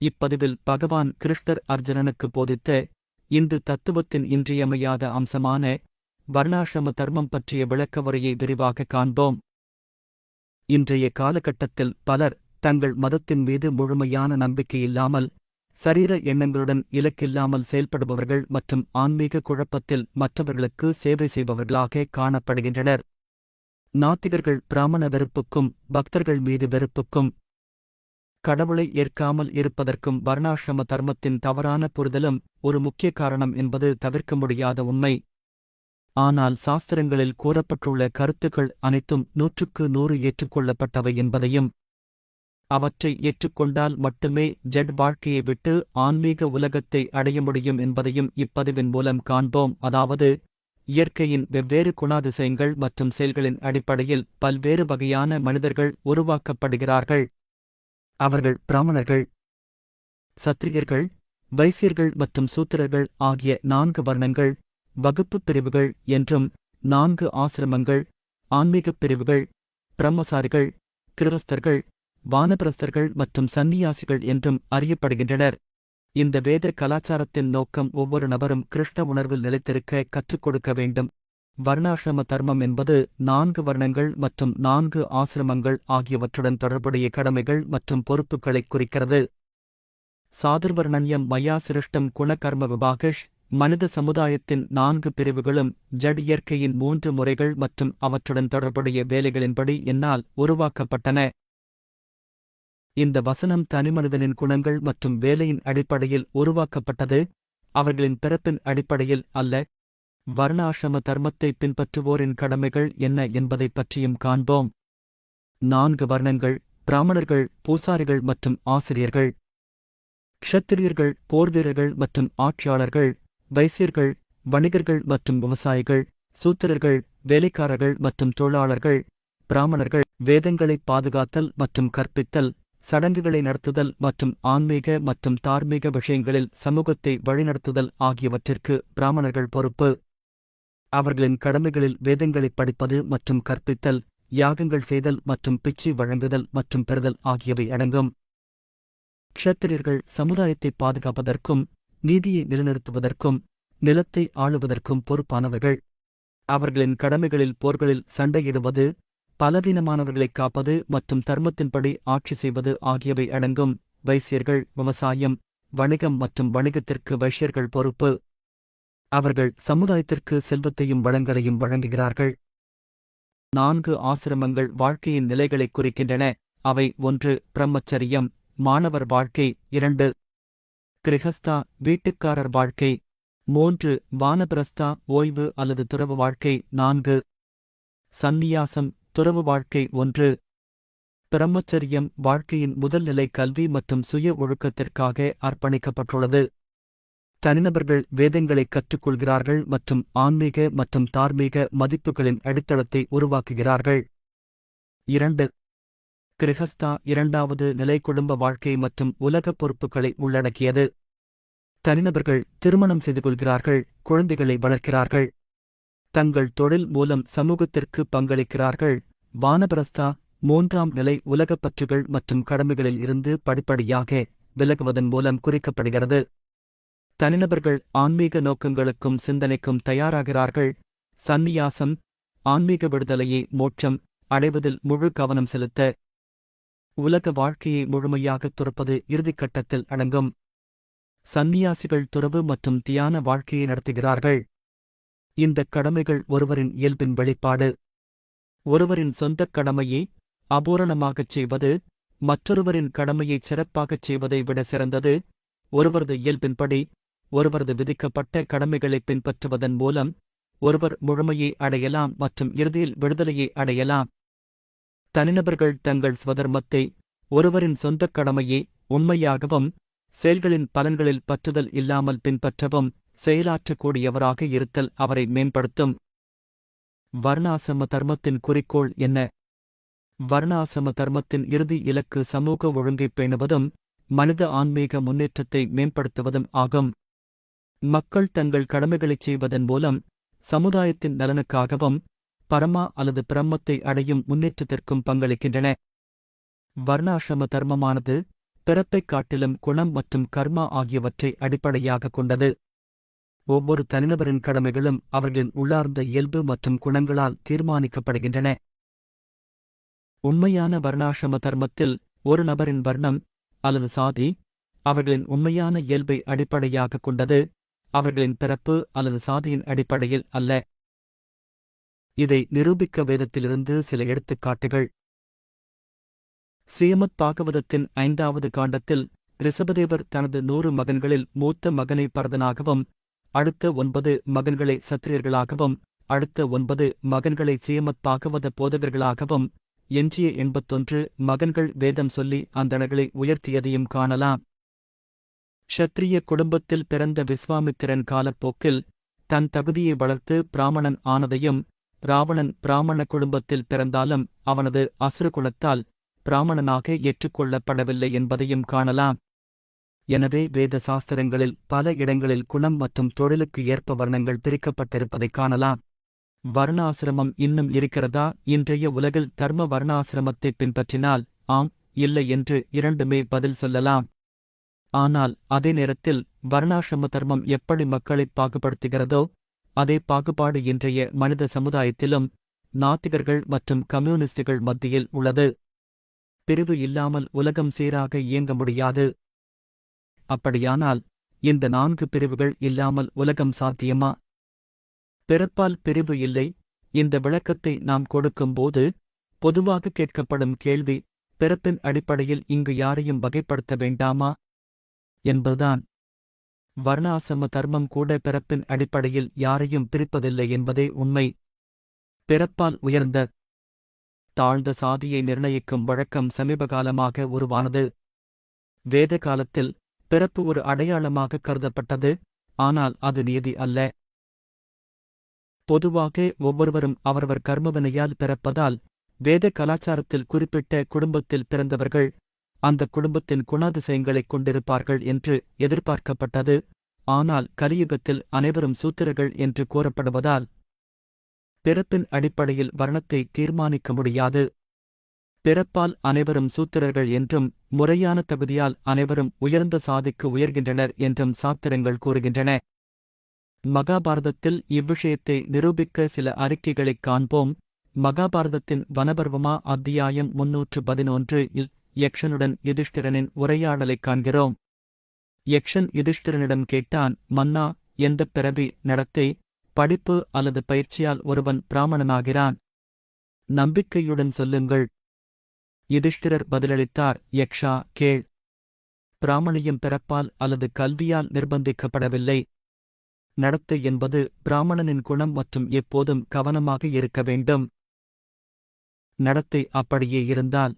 இப்பதிவில் பகவான் கிருஷ்ணர் அர்ஜுனனுக்கு போதித்த இந்து தத்துவத்தின் இன்றியமையாத அம்சமான வர்ணாசிரம தர்மம் பற்றிய விளக்கவுரையை விரிவாக காண்போம். இன்றைய காலகட்டத்தில் பலர் தங்கள் மதத்தின் மீது முழுமையான நம்பிக்கை இல்லாமல் சரீர எண்ணங்களுடன் இலக்கில்லாமல் செயல்படுபவர்கள் மற்றும் ஆன்மீக குழப்பத்தில் மற்றவர்களுக்கு சேவை செய்பவர்களாக காணப்படுகின்றனர். நாத்திகர்கள் பிராமண வெறுப்புக்கும் பக்தர்கள் மீது வெறுப்புக்கும் கடவுளை ஏற்காமல் இருப்பதற்கும் வர்ணாசிரம தர்மத்தின் தவறான புரிதலும் ஒரு முக்கிய காரணம் என்பது தவிர்க்க முடியாத உண்மை. ஆனால் சாஸ்திரங்களில் கூறப்பட்டுள்ள கருத்துக்கள் அனைத்தும் நூற்றுக்கு நூறு ஏற்றுக்கொள்ளப்பட்டவை என்பதையும் அவற்றை ஏற்றுக்கொண்டால் மட்டுமே ஜெட் வாழ்க்கையை விட்டு ஆன்மீக உலகத்தை அடைய முடியும் என்பதையும் இப்பதிவின் மூலம் காண்போம். அதாவது இயற்கையின் வெவ்வேறு குணாதிசயங்கள் மற்றும் செயல்களின் அடிப்படையில் பல்வேறு வகையான மனிதர்கள் உருவாக்கப்படுகிறார்கள். அவர்கள் பிராமணர்கள் சத்திரியர்கள் வைசியர்கள் மற்றும் சூத்திரர்கள் ஆகிய நான்கு வர்ணங்கள் வகுப்புப் பிரிவுகள் என்றும் நான்கு ஆசிரமங்கள் ஆன்மீகப் பிரிவுகள் பிரம்மசாரிகள் கிருவஸ்தர்கள் வானபிரஸ்தர்கள் மற்றும் சந்நியாசிகள் என்றும் அறியப்படுகின்றனர். இந்த வேத கலாச்சாரத்தின் நோக்கம் ஒவ்வொரு நபரும் கிருஷ்ண உணர்வில் நிலைத்திருக்க கற்றுக் கொடுக்க வேண்டும். வர்ணாசிரம தர்மம் என்பது நான்கு வர்ணங்கள் மற்றும் நான்கு ஆசிரமங்கள் ஆகியவற்றுடன் தொடர்புடைய கடமைகள் மற்றும் பொறுப்புகளைக் குறிக்கிறது. சாதுர்வர்ணன்யம் மயா சிருஷ்டம் குணகர்ம விபாகஷ் மனித சமுதாயத்தின் நான்கு பிரிவுகளும் ஜட் இயற்கையின் மூன்று முறைகள் மற்றும் அவற்றுடன் தொடர்புடைய வேலைகளின்படி என்னால் உருவாக்கப்பட்டன. இந்த வசனம் தனிமனிதனின் குணங்கள் மற்றும் வேலையின் அடிப்படையில் உருவாக்கப்பட்டது. அவர்களின் பிறப்பின் அடிப்படையில் அல்ல வர்ணாசிரம தர்மத்தை பின்பற்றுவோரின் கடமைகள் என்ன என்பதைப் பற்றியும் காண்போம். நான்கு வர்ணங்கள் பிராமணர்கள் பூசாரிகள் மற்றும் ஆசிரியர்கள். க்ஷத்திரியர்கள் போர்வீரர்கள் மற்றும் ஆட்சியாளர்கள். வைசியர்கள் வணிகர்கள் மற்றும் விவசாயிகள். சூத்திரர்கள் வேலைக்காரர்கள் மற்றும் தொழிலாளர்கள். பிராமணர்கள் வேதங்களை பாதுகாத்தல் மற்றும் கற்பித்தல். சடங்குகளை நடத்துதல் மற்றும் ஆன்மீக மற்றும் தார்மீக விஷயங்களில் சமூகத்தை வழிநடத்துதல் ஆகியவற்றிற்கு பிராமணர்கள் பொறுப்பு. அவர்களின் கடமைகளில் வேதங்களைப் படிப்பது மற்றும் கற்பித்தல் யாகங்கள் செய்தல் மற்றும் பிச்சை வழங்குதல் மற்றும் பெறுதல் ஆகியவை அடங்கும். க்ஷத்திரியர்கள் சமுதாயத்தை பாதுகாப்பதற்கும் நீதியை நிலைநிறுத்துவதற்கும் நிலத்தை ஆளுவதற்கும் பொறுப்பானவர்கள். அவர்களின் கடமைகளில் போர்களில் சண்டையிடுவது பலவீனமானவர்களைக் காப்பது மற்றும் தர்மத்தின்படி ஆட்சி செய்வது ஆகியவை அடங்கும். வைசியர்கள் விவசாயம் வணிகம் மற்றும் வணிகத்திற்கு வைசியர்கள் பொறுப்பு. அவர்கள் சமுதாயத்திற்கு செல்வத்தையும் வளங்களையும் வழங்குகிறார்கள். நான்கு ஆசிரமங்கள் வாழ்க்கையின் நிலைகளைக் குறிக்கின்றன. அவை ஒன்று பிரம்மச்சரியம் மாணவர் வாழ்க்கை. இரண்டு கிரகஸ்தா வீட்டுக்காரர் வாழ்க்கை. மூன்று வானபிரஸ்தா ஓய்வு அல்லது துறவு வாழ்க்கை. நான்கு சந்நியாசம் துறவு வாழ்க்கை. ஒன்று பிரம்மச்சரியம் வாழ்க்கையின் முதல் நிலை கல்வி மற்றும் சுய ஒழுக்கத்திற்காக அர்ப்பணிக்கப்பட்டுள்ளது. தனிநபர்கள் வேதங்களை கற்றுக்கொள்கிறார்கள் மற்றும் ஆன்மீக மற்றும் தார்மீக மதிப்புகளின் அடித்தளத்தை உருவாக்குகிறார்கள். இரண்டு கிரகஸ்தா இரண்டாவது நிலை குடும்ப வாழ்க்கை மற்றும் உலக பொறுப்புகளை உள்ளடக்கியது. தனிநபர்கள் திருமணம் செய்து கொள்கிறார்கள் குழந்தைகளை வளர்க்கிறார்கள். தங்கள் தொழில் மூலம் சமூகத்திற்கு பங்களிக்கிறார்கள். வானபிரஸ்தா மூன்றாம் நிலை உலகப் பற்றுகள் மற்றும் கடமைகளில் இருந்து படிப்படியாக விலகுவதன் மூலம் குறிக்கப்படுகிறது. தனிநபர்கள் ஆன்மீக நோக்கங்களுக்கும் சிந்தனைக்கும் தயாராகிறார்கள். சந்நியாசம் ஆன்மீக விடுதலையை மோட்சம் அடைவதில் முழு கவனம் செலுத்த உலக வாழ்க்கையை முழுமையாகத் துறப்பது இறுதிக்கட்டத்தில் அடங்கும். சந்நியாசிகள் துறவு மற்றும் தியான வாழ்க்கையை நடத்துகிறார்கள். இந்தக் கடமைகள் ஒருவரின் இயல்பின் வெளிப்பாடு. ஒருவரின் சொந்தக் கடமையை அபூரணமாகச் செய்வது மற்றொருவரின் கடமையைச் சிறப்பாகச் செய்வதை விட சிறந்தது. ஒருவரது இயல்பின்படி ஒருவரது விதிக்கப்பட்ட கடமைகளைப் பின்பற்றுவதன் மூலம் ஒருவர் முழுமையை அடையலாம் மற்றும் இறுதியில் விடுதலையை அடையலாம். தனிநபர்கள் தங்கள் சுவதர்மத்தை ஒருவரின் சொந்தக் கடமையை உண்மையாகவும் செயல்களின் பலன்களில் பற்றுதல் இல்லாமல் பின்பற்றவும் செயலாற்றக்கூடியவராக இருத்தல் அவரை மேம்படுத்தும். வர்ணாசம தர்மத்தின் குறிக்கோள் என்ன? வர்ணாசம தர்மத்தின் இறுதி இலக்கு சமூக ஒழுங்கைப் பேணுவதும் மனித ஆன்மீக முன்னேற்றத்தை மேம்படுத்துவதும் ஆகும். மக்கள் தங்கள் கடமைகளைச் செய்வதன் மூலம் சமுதாயத்தின் நலனுக்காகவும் பரமா அல்லது பிரம்மத்தை அடையும் முன்னேற்றத்திற்கும் பங்களிக்கின்றன. வர்ணாசிரம தர்மமானது பிறப்பைக் காட்டிலும் குணம் மற்றும் கர்மா ஆகியவற்றை அடிப்படையாகக் கொண்டது. ஒவ்வொரு தனிநபரின் கடமைகளும் அவர்களின் உள்ளார்ந்த இயல்பு மற்றும் குணங்களால் தீர்மானிக்கப்படுகின்றன. உண்மையான வர்ணாசிரம தர்மத்தில் ஒரு நபரின் வர்ணம் அல்லது சாதி அவர்களின் உண்மையான இயல்பை அடிப்படையாகக் கொண்டது. அவர்களின் பிறப்பு அல்லது சாதியின் அடிப்படையில் அல்ல. இதை நிரூபிக்க வேதத்திலிருந்து சில எடுத்துக்காட்டுகள். சீமத் பாகவதத்தின் ஐந்தாவது காண்டத்தில் ரிஷபதேவர் தனது நூறு மகன்களில் மூத்த மகனை பரதனாகவும் அடுத்த ஒன்பது மகன்களை சத்திரியர்களாகவும் அடுத்த ஒன்பது மகன்களை சீமத் பாகவத போதகர்களாகவும் எஞ்சிய எண்பத்தொன்று மகன்கள் வேதம் சொல்லி அந்தணர்களை உயர்த்தியதையும் காணலாம். க்ஷத்ரிய குடும்பத்தில் பிறந்த விஸ்வாமித்திரன் காலப்போக்கில் தன் தகுதியை வளர்த்து பிராமணன் ஆனதையும் ராவணன் பிராமண குடும்பத்தில் பிறந்தாலும் அவனது அசுரகுலத்தால் பிராமணனாக ஏற்றுக்கொள்ளப்படவில்லை என்பதையும் காணலாம். எனவே வேத சாஸ்திரங்களில் பல இடங்களில் குணம் மற்றும் தொழிலுக்கு ஏற்ப வர்ணங்கள் பிரிக்கப்பட்டிருப்பதைக் காணலாம். வர்ணாசிரமம் இன்னும் இருக்கிறதா? இன்றைய உலகில் தர்ம வர்ணாசிரமத்தை பின்பற்றினால் ஆம் இல்லை என்று இரண்டுமே பதில் சொல்லலாம். ஆனால் அதே நேரத்தில் வர்ணாசிரம தர்மம் எப்படி மக்களை பாகுபடுத்துகிறதோ அதே பாகுபாடு இன்றைய மனித சமுதாயத்திலும் நாத்திகர்கள் மற்றும் கம்யூனிஸ்டுகள் மத்தியில் உள்ளது. பிரிவு இல்லாமல் உலகம் சீராக இயங்க முடியாது. அப்படியானால் இந்த நான்கு பிரிவுகள் இல்லாமல் உலகம் சாத்தியமா? பிறப்பால் பிரிவு இல்லை. இந்த விளக்கத்தை நாம் கொடுக்கும்போது பொதுவாக கேட்கப்படும் கேள்வி பிறப்பின் அடிப்படையில் இங்கு யாரையும் வகைப்படுத்த வேண்டாமா? என்பதுதான். வர்ணாசிரம தர்மம் கூட பிறப்பின் அடிப்படையில் யாரையும் பிரிப்பதில்லை என்பதே உண்மை. பிறப்பால் உயர்ந்த தாழ்ந்த சாதியை நிர்ணயிக்கும் வழக்கம் சமீபகாலமாக உருவானது. வேத காலத்தில் பிறப்பு ஒரு அடையாளமாக கருதப்பட்டது ஆனால் அது நீதி அல்ல. பொதுவாக ஒவ்வொருவரும் அவரவர் கர்மவினையால் பிறப்பதால் வேத கலாச்சாரத்தில் குறிப்பிட்ட குடும்பத்தில் பிறந்தவர்கள் அந்த குடும்பத்தின் குணாதிசயங்களைக் கொண்டிருப்பார்கள் என்று எதிர்பார்க்கப்பட்டது. ஆனால் கலியுகத்தில் அனைவரும் சூத்திரர்கள் என்று கூறப்படுவதால் பிறப்பின் அடிப்படையில் வர்ணத்தை தீர்மானிக்க முடியாது. பிறப்பால் அனைவரும் சூத்திரர்கள் என்றும் முறையான தகுதியால் அனைவரும் உயர்ந்த சாதிக்கு உயர்கின்றனர் என்றும் சாத்திரங்கள் கூறுகின்றன. மகாபாரதத்தில் இவ்விஷயத்தை நிரூபிக்க சில அறிக்கைகளைக் காண்போம். மகாபாரதத்தின் வனபர்வமா அத்தியாயம் முன்னூற்று பதினொன்று இல் யக்ஷனுடன் யுதிஷ்டிரனின் உரையாடலைக் காண்கிறோம். யக்ஷன் யுதிஷ்டிரனிடம் கேட்டான் மன்னா எந்தப் பிறவி நடத்தை படிப்பு அல்லது பயிற்சியால் ஒருவன் பிராமணனாகிறான்? நம்பிக்கையுடன் சொல்லுங்கள் யுதிஷ்டிரர் பதிலளித்தார் யக்ஷா கேள். பிராமணியம் பிறப்பால் அல்லது கல்வியால் நிர்பந்திக்கப்படவில்லை. நடத்தை என்பது பிராமணனின் குணம் மற்றும் எப்போதும் கவனமாக இருக்க வேண்டும். நடத்தை அப்படியே இருந்தால்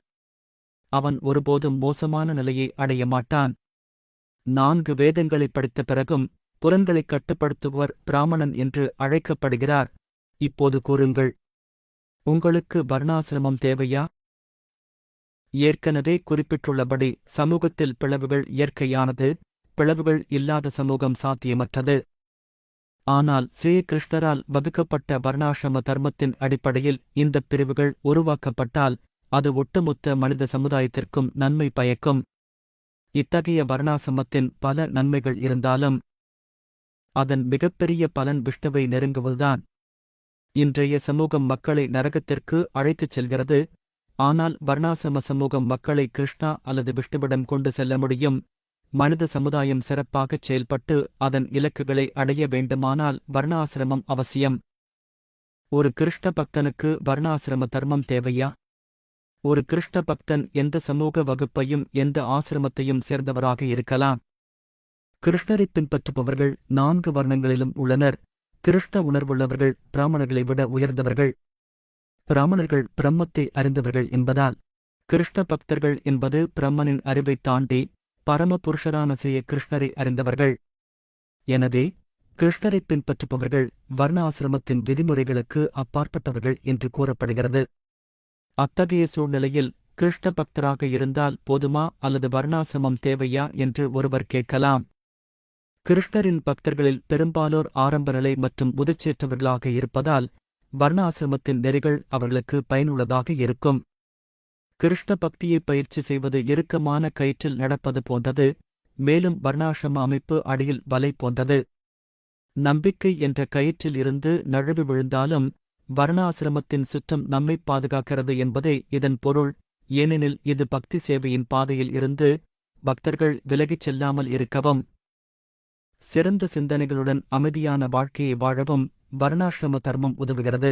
அவன் ஒருபோதும் மோசமான நிலையை அடைய மாட்டான். நான்கு வேதங்களைப் படித்த பிறகும் புலன்களைக் கட்டுப்படுத்துபவர் பிராமணன் என்று அழைக்கப்படுகிறார். இப்போது கூறுங்கள். உங்களுக்கு வர்ணாசிரமம் தேவையா? ஏற்கனவே குறிப்பிட்டுள்ளபடி சமூகத்தில் பிளவுகள் இயற்கையானது பிளவுகள் இல்லாத சமூகம் சாத்தியமற்றது. ஆனால் ஸ்ரீகிருஷ்ணரால் வகுக்கப்பட்ட வர்ணாசிரம தர்மத்தின் அடிப்படையில் இந்தப் பிரிவுகள் உருவாக்கப்பட்டால் அது ஒட்டுமொத்த மனித சமுதாயத்திற்கும் நன்மை பயக்கும். இத்தகைய வர்ணாசிரமத்தின் பல நன்மைகள் இருந்தாலும் அதன் மிகப்பெரிய பலன் விஷ்ணுவை நெருங்குவதுதான். இன்றைய சமூகம் மக்களை நரகத்திற்கு அழைத்துச் செல்கிறது. ஆனால் வர்ணாசிரம சமூகம் மக்களை கிருஷ்ணா அல்லது விஷ்ணுவிடம் கொண்டு செல்ல முடியும். மனித சமுதாயம் சிறப்பாகச் செயல்பட்டு அதன் இலக்குகளை அடைய வேண்டுமானால் வர்ணாசிரமம் அவசியம். ஒரு கிருஷ்ண பக்தனுக்கு வர்ணாசிரம தர்மம் தேவையா? ஒரு கிருஷ்ண பக்தன் எந்த சமூக வகுப்பையும் எந்த ஆசிரமத்தையும் சேர்ந்தவராக இருக்கலாம். கிருஷ்ணரைப் பின்பற்றுபவர்கள் நான்கு வர்ணங்களிலும் உள்ளனர். கிருஷ்ண உணர்வுள்ளவர்கள் பிராமணர்களை விட உயர்ந்தவர்கள். பிராமணர்கள் பிரம்மத்தை அறிந்தவர்கள் என்பதால் கிருஷ்ண பக்தர்கள் என்பது பிரம்மனின் அறிவைத் தாண்டி பரமபுருஷரான செய்ய கிருஷ்ணரை அறிந்தவர்கள். எனவே கிருஷ்ணரைப் பின்பற்றுபவர்கள் வர்ண ஆசிரமத்தின் விதிமுறைகளுக்கு அப்பாற்பட்டவர்கள் என்று கூறப்படுகிறது. அத்தகைய சூழ்நிலையில் கிருஷ்ண பக்தராக இருந்தால் போதுமா அல்லது வர்ணாசிரமம் தேவையா என்று ஒருவர் கேட்கலாம். கிருஷ்ணரின் பக்தர்களில் பெரும்பாலோர் ஆரம்ப நிலை மற்றும் முதிர்ச்சேற்றவர்களாக இருப்பதால் வர்ணாசிரமத்தின் நெறிகள் அவர்களுக்கு பயனுள்ளதாக இருக்கும். கிருஷ்ண பக்தியை பயிற்சி செய்வது இறுக்கமான கயிற்றில் நடப்பது போன்றது மேலும் வர்ணாசிரம அமைப்பு அடியில் வலை போன்றது. நம்பிக்கை என்ற கயிற்றில் இருந்து நழுவி விழுந்தாலும் வர்ணாசிரமத்தின் சுற்றம் நம்மை பாதுகாக்கிறது என்பதே இதன் பொருள். ஏனெனில் இது பக்தி சேவையின் பாதையில் இருந்து பக்தர்கள் விலகிச் செல்லாமல் இருக்கவும் சிறந்த சிந்தனைகளுடன் அமைதியான வாழ்க்கையை வாழவும் வர்ணாசிரம தர்மம் உதவுகிறது.